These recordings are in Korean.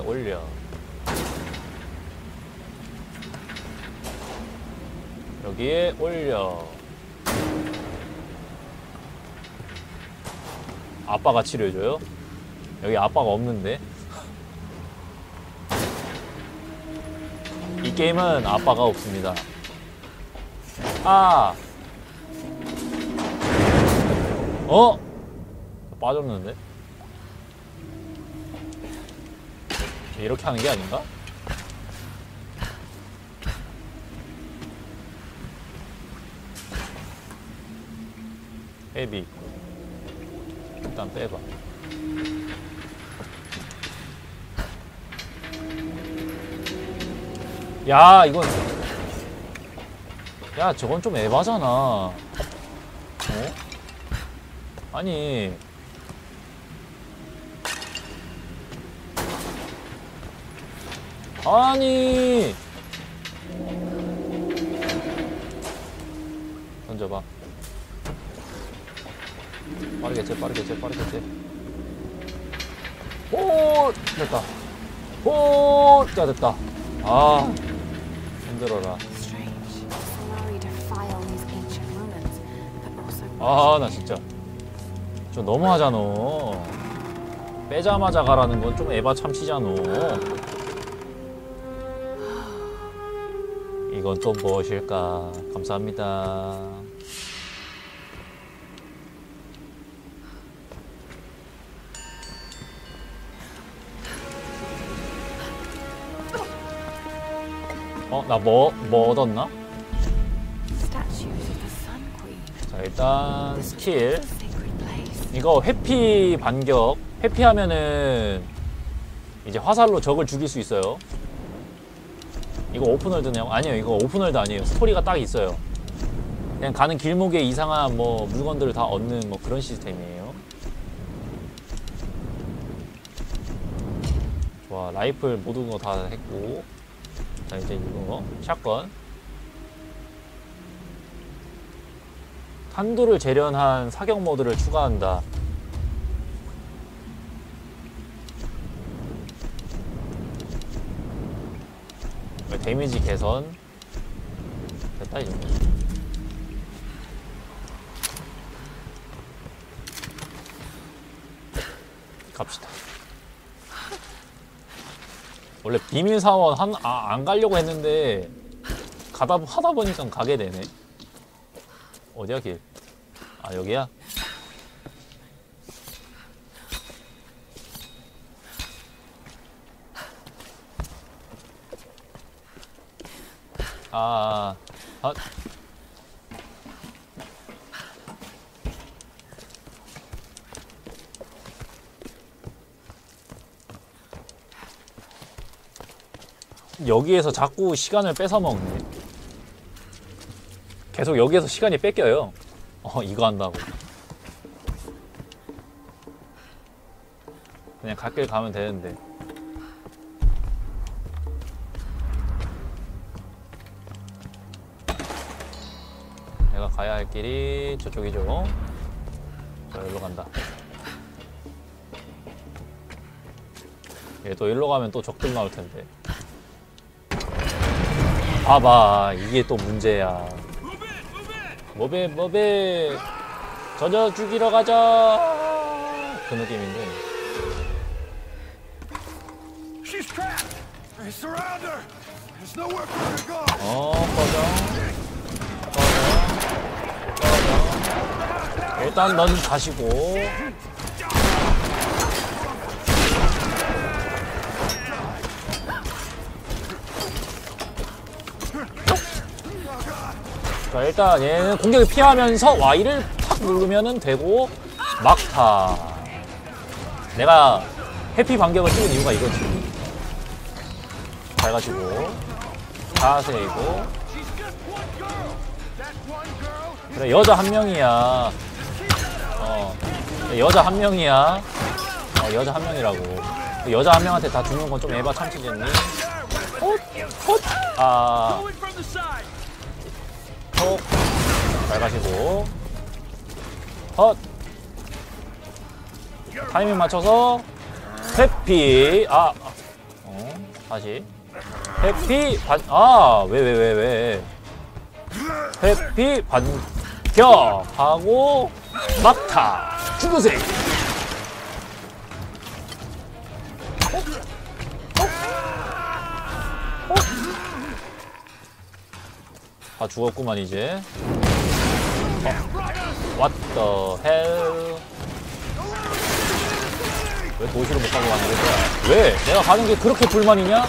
올려 여기에 올려 아빠가 치료해줘요? 여기 아빠가 없는데 이 게임은 아빠가 없습니다 아 어? 빠졌는데? 이렇게 하는 게 아닌가? 헤비 일단 빼봐 야 이건 야 저건 좀 에바잖아 어? 아니 아니. 던져봐. 빠르겠지 빠르겠지 빠르겠지 오 됐다. 오자 됐다. 아 힘들어라. 아 나 진짜. 좀 너무하잖아. 빼자마자 가라는 건 좀 에바 참치잖아 이건 또 무엇일까 감사합니다 어? 나 뭐, 뭐 얻었나? 자 일단 스킬. 이거 회피 반격 회피하면은 이제 화살로 적을 죽일 수 있어요 이거 오픈월드네요. 아니에요 이거 오픈월드 아니에요. 스토리가 딱 있어요. 그냥 가는 길목에 이상한 뭐 물건들을 다 얻는 뭐 그런 시스템이에요. 좋아 라이플 모든 거 다 했고. 자 이제 이거 샷건. 탄두를 재련한 사격 모드를 추가한다. 데미지 개선 됐다 이 정도. 갑시다. 원래 비밀 사원 한, 아, 안 가려고 했는데 가다 하다 보니까 가게 되네. 어디야 길? 아 여기야? 아, 아, 아. 여기에서 자꾸 시간을 뺏어 먹네. 계속 여기에서 시간이 뺏겨요. 어, 이거 한다고. 그냥 갓길 가면 되는데. 길이 저쪽이죠. 저 일로 간다. 얘 또 일로 가면 또 적들 나올 텐데. 봐봐, 이게 또 문제야. 뭐배 뭐배 젖어 죽이러 가자 그 느낌인데! 어 꺼져 꺼져 꺼져 일단 넌 가시고. 자 일단 얘는 공격을 피하면서 Y를 탁 누르면은 되고 막타. 내가 해피 반격을 찍은 이유가 이거지. 잘 가시고. 자세이고. 그래 여자 한 명이야. 어 여자 한 명이야 어 여자 한 명이라고 그 여자 한 명한테 다 죽는 건 좀 에바 참치겠니 from the side! 톡. 잘 가시고. 헛. 타이밍 맞춰서. 회피. 아. 다시 회피 반 아 왜 왜 왜왜 회피 반격 하고 막타 죽으세요 다 죽었구만 이제 어. The hell 왜 도시로 못 가고 가는 거야? 왜? 내가 가는 게 그렇게 불만이냐?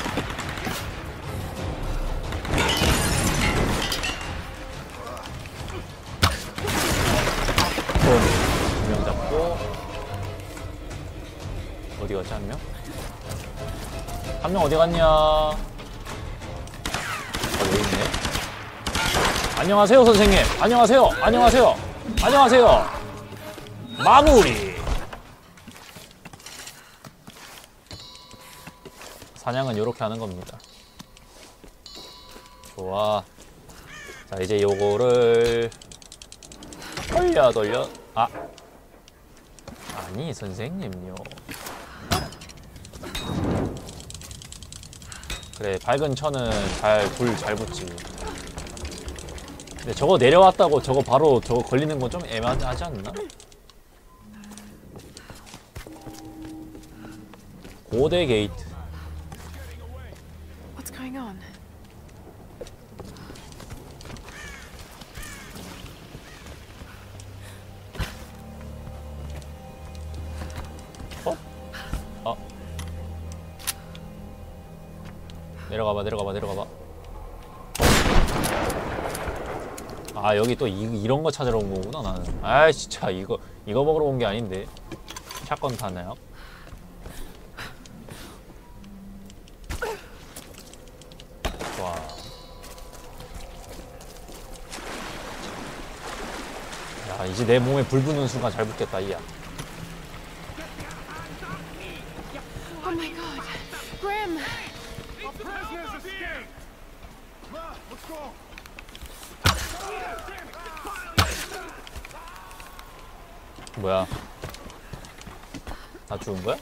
두 명 잡고 어디 갔지 한 명? 한 명 어디 갔냐? 어, 여기 있네. 안녕하세요 선생님. 안녕하세요. 안녕하세요. 안녕하세요. 마무리. 사냥은 이렇게 하는 겁니다. 좋아. 자 이제 요거를 돌려 돌려. 아 아니 선생님요. 그래 밝은 천은 잘 불 잘 붙지. 근데 저거 내려왔다고 저거 바로 저거 걸리는 건 좀 애매하지 않나? 고대 게이트. 아 여기 또 이, 이런 거 찾으러 온 거구나 나는 아 진짜 이거 이거 먹으러 온 게 아닌데 샷건 타나요? 와 야, 이제 내 몸에 불 붙는 순간 잘 붙겠다, 이야. 뭐야? 다 죽은 거야?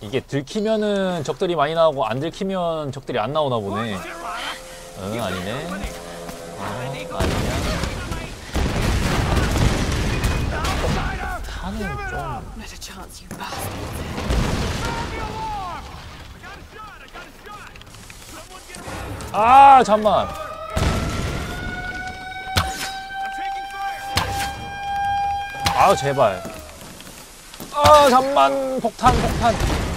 이게 들키면은 적들이 많이 나오고 안 들키면 적들이 안 나오나 보네. 응 아니네. 어, 아니야. 탄은 좀. Not a chance, you bastard. 아 잠만. 아 제발. 아 잠만 폭탄 폭탄.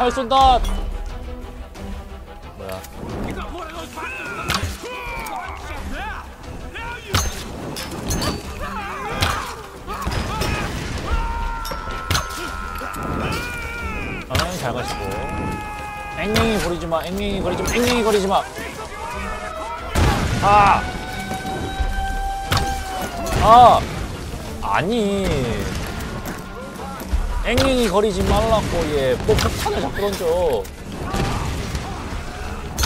어, 활 쏜다. 뭐야? 어, 잘 가시고. 앵앵이 거리지 마. 앵앵이 거리지 마. 앵앵이 거리지 마. 아. 아. 아니. 앵앵이 거리지 말라고 얘. 뭐 폭탄을 자꾸 던져.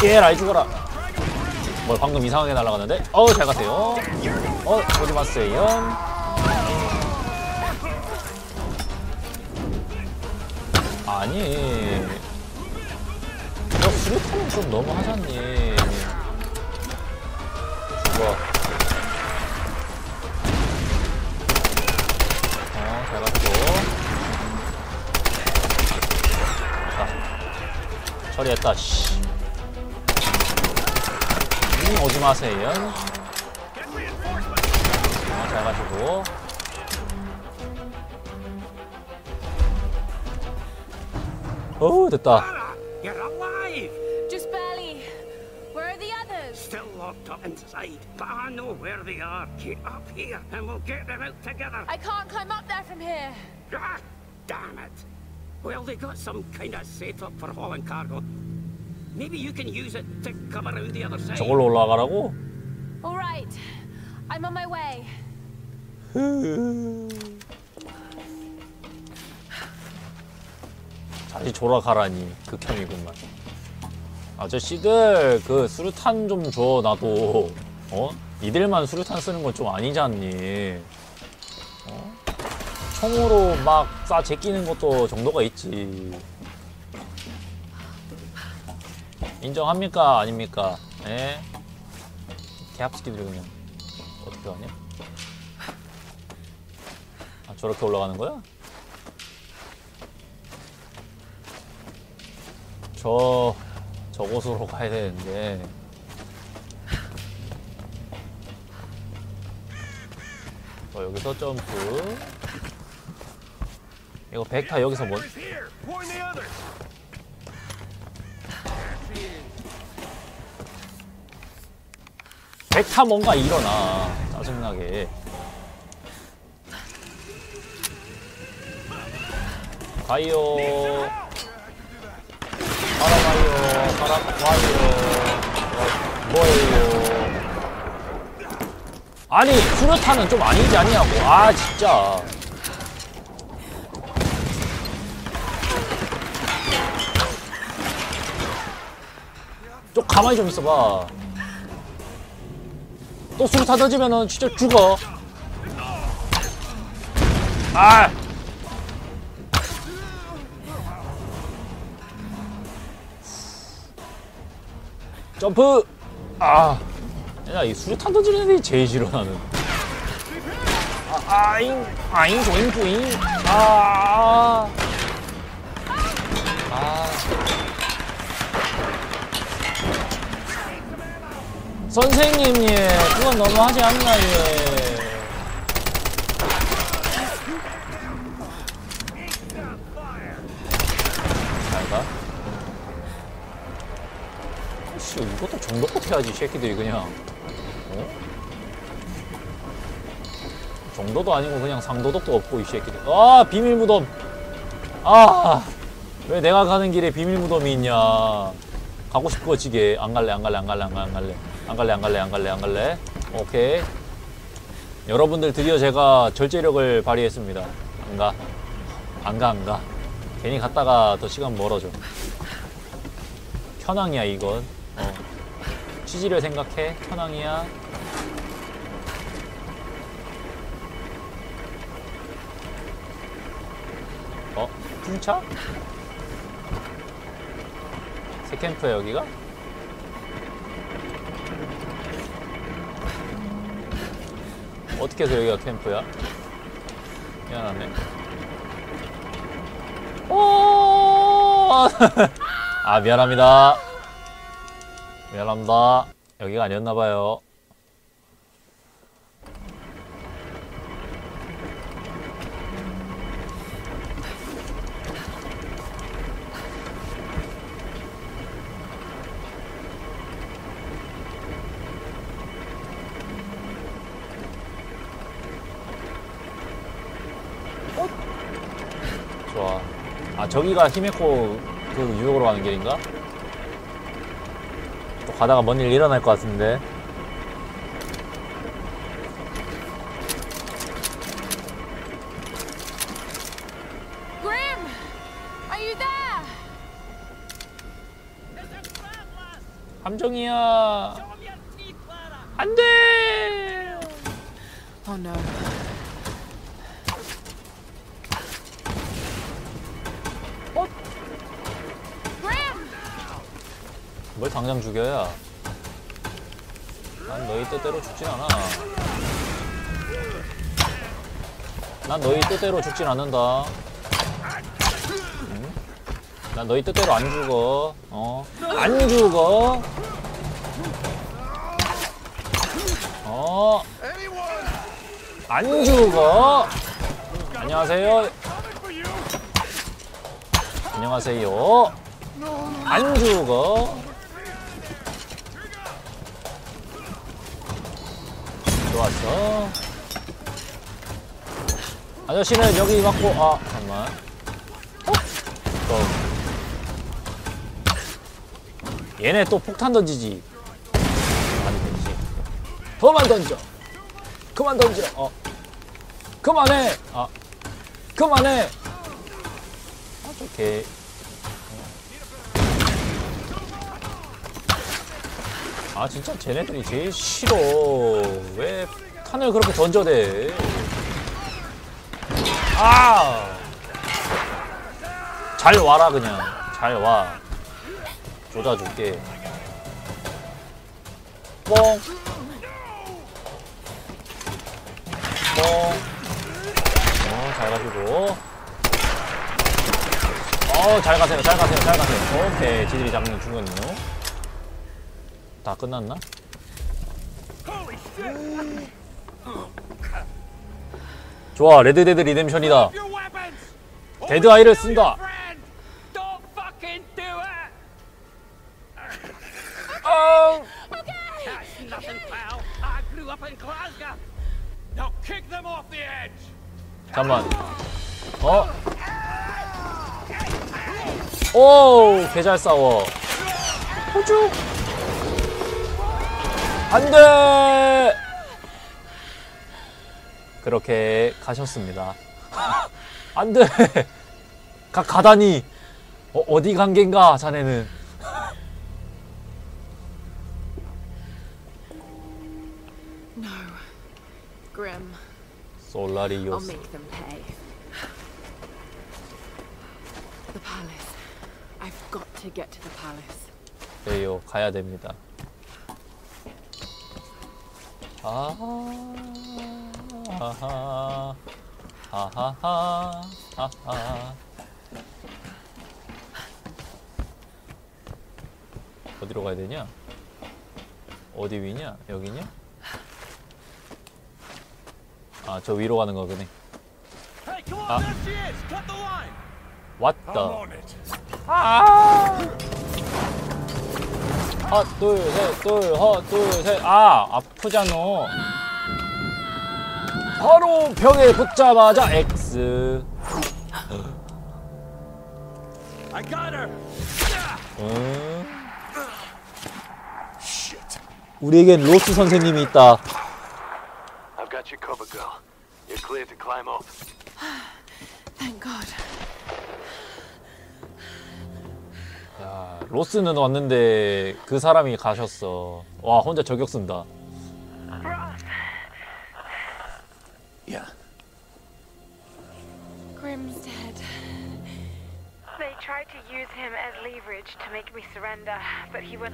예, 라이 죽어라. 뭘 방금 이상하게 날아갔는데? 어우, 잘 가세요. 어, 오지 마세요. 아니. 너 수류탄은 좀 너무 하잖니. 죽어. 어, 처리했다, 씨. 음, 오지 마세요. 어, 잘 가지고. 어우, 됐다. You're alive! Just barely. Where are the others? Still locked up inside, but I know where they are. Get up here and we'll get them out together. I can't climb up there from here. Ah, damn it! Well, they got some kind of setup for hauling cargo. Maybe you can use it to come around the other side. 저걸로 올라가라고? All right. I'm on my way. 다시 돌아가라니 극혐이구만 아저씨들 그 수류탄 좀 줘 나도 어? 이들만 수류탄 쓰는 건 좀 아니잖니 어? 총으로 막 쏴 제끼는 것도 정도가 있지. 인정합니까? 아닙니까? 예? 개합시키들 그냥. 어떻게 하냐? 아 저렇게 올라가는 거야? 저 저곳으로 가야 되는데. 어, 여기서 점프 이거 백타 여기서 뭐 the others. 백타 뭔가 일어나 짜증나게. 가요. 바람와요 바람와요. 어, 뭐예요? 아니 수류탄은 좀 아니지 아니냐고. 아 진짜 가만히 좀 있어봐. 또 수류탄 던지면은 진짜 죽어. 아! 점프! 아! 야, 이 수류탄 던지는 애들이 제일 싫어 나는. 아, 아잉 아잉 조잉 조잉. 아, 아. 선생님 예 그건 너무 하지 않나 예. 잘가? 씨 이것도 정도껏 해야지 이 새끼들이 그냥. 어? 정도도 아니고 그냥 상도덕도 없고 이 새끼들. 아 비밀 무덤. 아 왜 내가 가는 길에 비밀 무덤이 있냐. 가고 싶어 지게. 안 갈래 안 갈래 안 갈래 안 갈래 안 갈래 안 갈래 안 갈래 안 갈래 안 갈래. 오케이. 여러분들 드디어 제가 절제력을 발휘했습니다. 안가? 안가 안 가? 괜히 갔다가 더 시간 멀어져. 현황이야 이건. 어. 취지를 생각해. 현황이야. 어? 풍차? 새 캠프야 여기가? 어떻게 해서 여기가 캠프야? 미안하네 오! 아 미안합니다 미안합니다 여기가 아니었나봐요 저기가 히메코 그 유역으로 가는 길인가? 또 가다가 뭔 일 일어날 것 같은데. 죽여야? 난 너희 뜻대로 죽진 않아. 난 너희 뜻대로 죽진 않는다. 응? 난 너희 뜻대로 안 죽어. 어? 안 죽어. 어? 안 죽어. 안녕하세요. 안녕하세요. 안 죽어. 좋았어. 아저씨는 여기 맞고, 아, 잠깐만. 어? 또. 얘네 또 폭탄 던지지. 많이 던지지. 더만 던져. 그만 던져. 어. 그만해. 아. 그만해. 아, 좋게. 아 진짜 쟤네들이 제일 싫어. 왜 탄을 그렇게 던져대? 아. 잘 와라 그냥. 잘 와. 조져줄게. 뽕. 뽕. 어, 잘 가시고. 어, 잘 가세요, 잘 가세요, 잘 가세요. 오케이, 지들이 잡는 중간이요. 다 끝났나? Shit! 좋아, 레드데드 리뎀션이다. Your weapons! 데드 아이를 쓴다. Edge! 잠만. 어? 오, 개잘 싸워. 호주. 안 돼! 그렇게 가셨습니다. 안 돼! 가, 가다니! 어, 간 겐가, 자네는. 솔라리오스. 네요, 가야 됩니다. 아, 하하, 하하하, 하하. 어디로 가야 되냐? 어디 위냐? 여기냐? 아, 저 위로 가는 line! I'm 왔다. it. 헛, 둘, 셋, 둘, 헛, 둘, 셋. 아, 아프잖아. 바로 벽에 붙자마자 X. I got her! 응? 우리에겐 로스 선생님이 있다. I've got you covered, girl. You're clear to climb up. Thank God. 야, 로스는 왔는데 그 사람이 가셨어. 와, 혼자 저격 쓴다.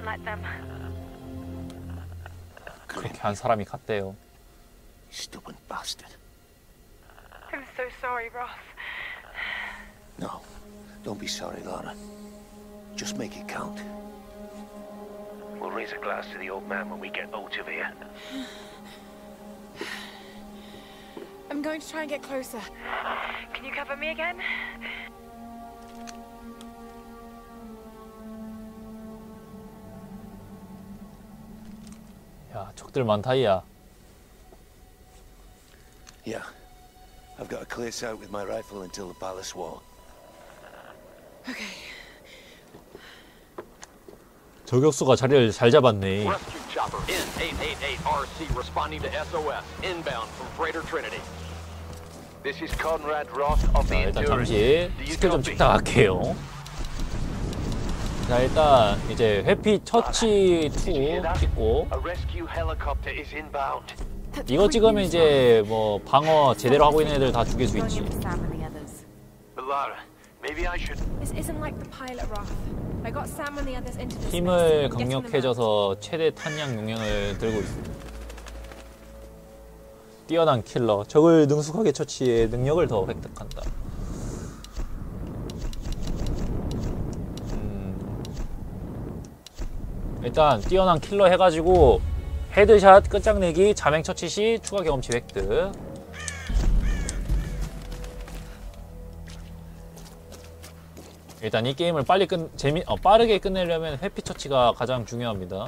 but he wouldn't let them. 그렇게 한 사람이 갔대요. You stupid bastard. I'm so sorry, Roth. No, don't be sorry, Laura. Just make it count. We'll raise a glass to the old man when we get out of here. I'm going to try and get closer. Can you cover me again? 야, 적들 많다, 이야. Yeah. I've got to clear out with my rifle until the palace wall. Okay. 저격수가 자리를 잘 잡았네. Rescue chopper N888RC responding to SOS inbound from Freighter Trinity. This is Conrad Roth of 자, the 일단 Endurance. 잠시 스킬 좀? 찍다 갈게요. 자, 일단 이제 회피 처치 2 찍고 이거 찍으면 이제 뭐 방어 제대로 하고 있는 애들 다 죽일 수 있지. 힘을. 강력해져서 최대 탄약 용량을 들고 있습니다. 뛰어난 킬러, 적을 능숙하게 처치해 능력을 더 획득한다. 일단 뛰어난 킬러 해가지고 헤드샷 끝장내기, 자맹 처치 시 추가 경험치 획득. 일단 이 게임을 빨리 끝 재미 어, 빠르게 끝내려면 회피 처치가 가장 중요합니다.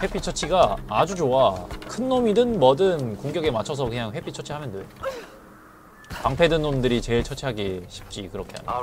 회피 처치가 아주 좋아. 큰 놈이든 뭐든 공격에 맞춰서 그냥 회피 처치하면 돼. 방패든 놈들이 제일 처치하기 쉽지 그렇게 하면.